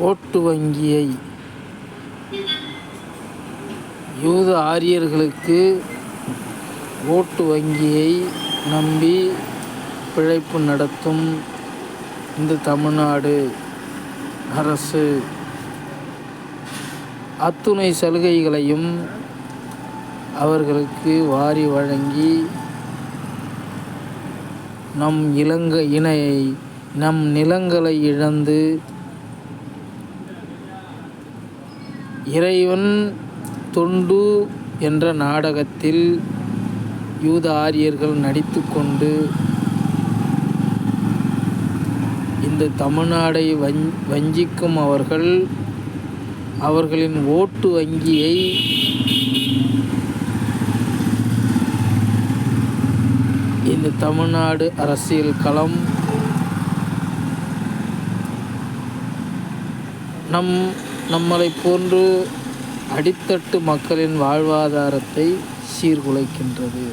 ஓட்டு வங்கியை யூத ஆரியர்களுக்கு ஓட்டு வங்கியை நம்பி பிழைப்பு நடத்தும் இந்த தமிழ்நாடு அரசு. அத்துணை சலுகைகளையும் அவர்களுக்கு வாரி வழங்கி நம் இலங்கை இணையை நம் நிலங்களை இழந்து இறைவன் தொண்டு என்ற நாடகத்தில் யூத ஆரியர்கள் நடித்து கொண்டு இந்த தமிழ்நாடை வஞ் வஞ்சிக்கும் அவர்கள் அவர்களின் ஓட்டு வங்கியை இந்த தமிழ்நாடு அரசியல் களம் நம் நம்மளை போன்று அடித்தட்டு மக்களின் வாழ்வாதாரத்தை சீர்குலைக்கின்றது.